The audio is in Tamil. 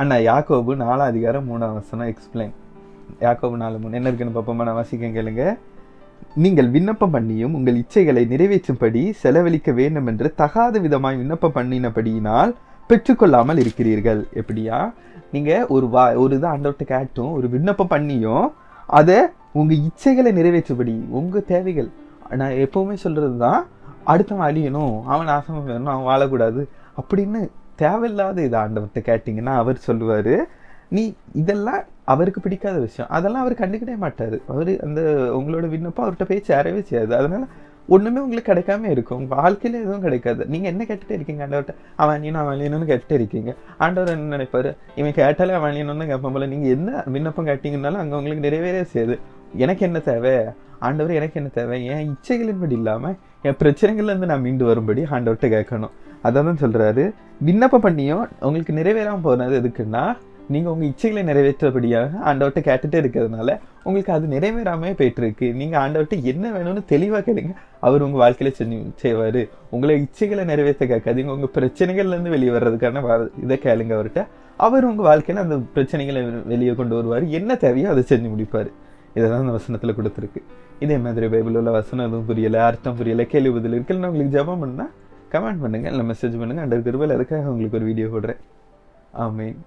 அண்ணா யாக்கோபு நாலாம் அதிகாரம் மூணாம் வசனம் எக்ஸ்பிளைன் யாக்கோபு நாலு மூணு. என்ன இருக்குன்னு பார்ப்போமா? நான் வாசிக்க கேளுங்க. நீங்கள் விண்ணப்பம் பண்ணியும் உங்கள் இச்சைகளை நிறைவேற்றும்படி செலவழிக்க வேண்டும் என்று தகாத விதமாய் விண்ணப்பம் பண்ணினபடியினால் பெற்றுக்கொள்ளாமல் இருக்கிறீர்கள். எப்படியா? நீங்கள் ஒரு வா ஒரு இது ஆண்டவர்கிட்ட கேட்டும் ஒரு விண்ணப்பம் பண்ணியும் அதை உங்கள் இச்சைகளை நிறைவேற்றும்படி உங்கள் தேவைகள். நான் எப்போவுமே சொல்கிறது தான் அடுத்தவன் அழியணும் அவன் நாசமா வேணும் அவன் வாழக்கூடாது அப்படின்னு தேவையில்லாத இதை ஆண்டவர்கிட்ட கேட்டிங்கன்னா அவர் சொல்லுவார் நீ இதெல்லாம் அவருக்கு பிடிக்காத விஷயம். அதெல்லாம் அவர் கண்டுக்கிட்டே மாட்டார். அவர் அந்த உங்களோட விண்ணப்பம் அவர்கிட்ட போய் சேரவே செய்யாது. அதனால் ஒன்றுமே உங்களுக்கு கிடைக்காம இருக்கும். உங்கள் வாழ்க்கையில் எதுவும் கிடைக்காது. நீங்கள் என்ன கேட்டுகிட்டே இருக்கீங்க ஆண்டவர்கிட்ட? அவன் அழியணும் அவன் அழியணும்னு கேட்டுகிட்டே இருக்கீங்க. ஆண்டவர் என்ன நினைப்பார்? இவன் கேட்டாலே அவன் அழியணும்னு கேட்போம் போல. நீங்கள் என்ன விண்ணப்பம் கேட்டீங்கன்னாலும் அங்கே உங்களுக்கு நிறைவேறே செய்யுது. எனக்கு என்ன தேவை? ஆண்டவர் எனக்கு என்ன தேவை? என் இச்சைகளின்படி இல்லாமல் என் பிரச்சனைகள்லேருந்து நான் மீண்டு வரும்படி ஆண்டவர்கிட்ட கேட்கணும். அதை தான் சொல்கிறாரு விண்ணப்பம் பண்ணியும் உங்களுக்கு நிறைவேறாமல் போனது எதுக்குன்னா நீங்கள் உங்கள் இச்சைகளை நிறைவேற்றபடியாக ஆண்டவர்கிட்ட கேட்டுட்டே இருக்கிறதுனால உங்களுக்கு அது நிறைவேறாமே போயிட்டுருக்கு. நீங்கள் ஆண்டவர்கிட்ட என்ன வேணும்னு தெளிவாக கேளுங்க. அவர் உங்கள் வாழ்க்கையில் செஞ்சு செய்வார். உங்களை இச்சைகளை நிறைவேற்ற கேட்காதீங்க உங்கள் பிரச்சனைகள்லேருந்து வெளியே வர்றதுக்கான இதை கேளுங்க அவர்கிட்ட. அவர் உங்கள் வாழ்க்கையில் அந்த பிரச்சனைகளை வெளியே கொண்டு வருவார். என்ன தேவையோ அதை செஞ்சு முடிப்பார். இதை தான் அந்த வசனத்தில் கொடுத்துருக்கு. இதே மாதிரி பைபிள் உள்ள வசனம் எதுவும் புரியலை அர்த்தம் புரியலை கேள்வி பதில் இருக்குன்னு உங்களுக்கு ஜபம் பண்ணால் கமெண்ட் பண்ணுங்கள் இல்லை மெசேஜ் பண்ணுங்கள் அண்டர் கிருபல் அதுக்காக உங்களுக்கு ஒரு வீடியோ போடுறேன்? ஆமீன்.